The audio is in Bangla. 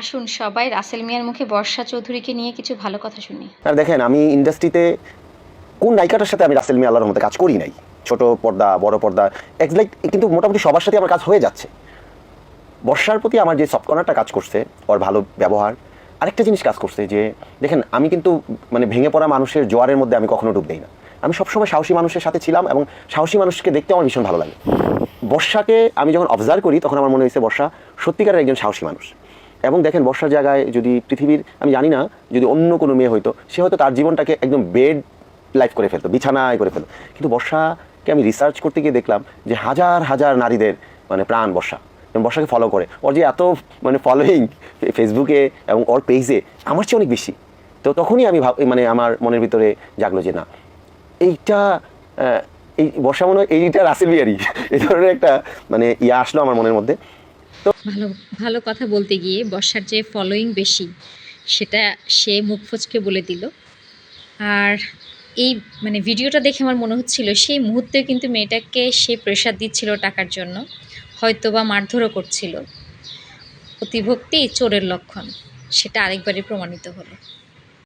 আসুন সবাই রাসেল মিয়ার মুখে বর্ষা চৌধুরীকে নিয়ে কিছু ভালো কথা শুনি। আর দেখেন, আমি ইন্ডাস্ট্রিতে কোন নায়িকাটার সাথে আমি রাসেল মিয়া আল্লাহর মধ্যে কাজ করি নাই? ছোট পর্দা, বড় পর্দা লাইক কিন্তু মোটামুটি সবার সাথে আমার কাজ হয়ে যাচ্ছে। বর্ষার প্রতি আমার যে সফটকর্নারটা কাজ করছে, ওর ভালো ব্যবহার, আরেকটা জিনিস কাজ করছে যে, দেখেন, আমি কিন্তু মানে ভেঙে পড়া মানুষের জোয়ারের মধ্যে আমি কখনো ডুব দিই না। আমি সবসময় সাহসী মানুষের সাথে ছিলাম এবং সাহসী মানুষকে দেখতে আমার ভীষণ ভালো লাগে। বর্ষাকে আমি যখন অবজার্ভ করি, তখন আমার মনে হয়েছে বর্ষা সত্যিকারের একজন সাহসী মানুষ। এবং দেখেন বর্ষার জায়গায় যদি পৃথিবীর, আমি জানি না যদি অন্য কোনো মেয়ে হইতো, সে হয়তো তার জীবনটাকে একদম বেড লাইফ করে ফেলতো, বিছানায় করে ফেলতো। কিন্তু বর্ষাকে আমি রিসার্চ করতে গিয়ে দেখলাম যে হাজার হাজার নারীদের মানে প্রাণ বর্ষা বর্ষাকে ফলো করে। ওর যে এত মানে ফলোয়িং ফেসবুকে এবং ওর পেজে আমার চেয়ে অনেক বেশি। তো তখনই আমি ভাব মানে আমার মনের ভিতরে জাগলো যে না, এইটা এই বর্ষা মনে হয়, এইটা রাসেল বিয়ারি এই ধরনের একটা মানে ইয়ে আসলো আমার মনের মধ্যে। ভালো ভালো কথা বলতে গিয়ে বর্ষার যে ফলোয়িং বেশি, সেটা সে মুখ বলে দিল। আর এই মানে ভিডিওটা দেখে আমার মনে হচ্ছিল, সেই মুহূর্তে কিন্তু মেয়েটাকে সে প্রেশার দিচ্ছিল টাকার জন্য হয়তো বা মারধরও করছিল। অতিভক্তি চোরের লক্ষণ, সেটা আরেকবারই প্রমাণিত হলো।